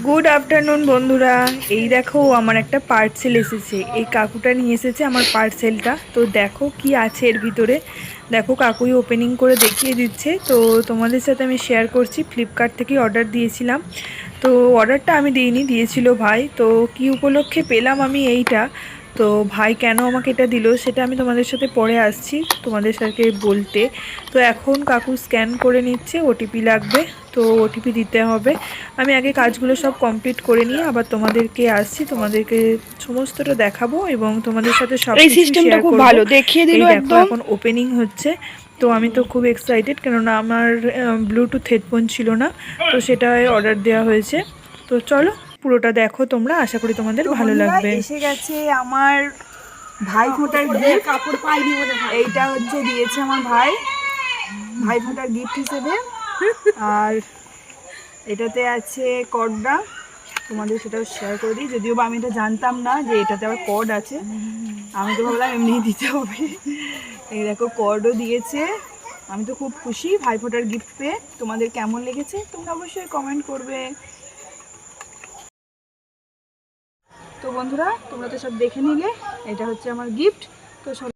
Good afternoon বন্ধুরা। এই দেখো, আমার একটা পার্সেল এসেছে। এই কাকুটা নিয়ে এসেছে আমার পার্সেলটা তো দেখো কি আছে এর ভিতরে। দেখো, কাকুই ওপেনিং করে দেখিয়ে দিচ্ছে। তো তোমাদের সাথে আমি শেয়ার করছি। ফ্লিপকার্ট থেকে অর্ডার দিয়েছিলাম। তো অর্ডারটা আমি দিইনি, দিয়েছিল ভাই। তো কি উপলক্ষে পেলাম আমি এইটা? তো ভাই কেন আমাকে এটা দিল সেটা আমি তোমাদের সাথে পরে আসছি তোমাদের সাথে বলতে। তো এখন কাকু স্ক্যান করে নিচ্ছে ওটিপি লাগবে তো ওটিপি দিতে হবে। আমি আগে কাজগুলো সব কমপ্লিট করে নিয়ে আবার তোমাদেরকে আসছি তোমাদেরকে সমস্তটা দেখাবো এবং তোমাদের সাথে সব এই সিস্টেমটা খুব ভালো দেখিয়ে দিল একদম। এখন ওপেনিং হচ্ছে তো আমি তো খুব এক্সাইটেড কেননা আমার ব্লুটুথ হেডফোন ছিল না তো সেটাই অর্ডার দেওয়া হয়েছে। তো চলো পুরোটা দেখো তোমরা আশা করি তোমাদের ভালো লাগবে। এসে গেছে আমার ভাই ফোটার গিফট কাপড় পাইনি এইটা হচ্ছে দিয়েছে আমার ভাই ভাই ফোটার গিফট হিসেবে। আর এটাতে আছে কর্ডটা তোমাদের সেটাও শেয়ার করে দিই। যদিও বা আমি এটা জানতাম না যে এটাতে আবার কর্ড আছে। আমি তো ভাবলাম এমনিই দিতে হবে। এই দেখো কর্ডও দিয়েছে। আমি তো খুব খুশি ভাই ফোটার গিফট পেয়ে। তোমাদের কেমন লেগেছে তোমরা অবশ্যই কমেন্ট করবে। তো বন্ধুরা তোমরা তো সব দেখে নিলে এটা হচ্ছে আমার গিফট তো সব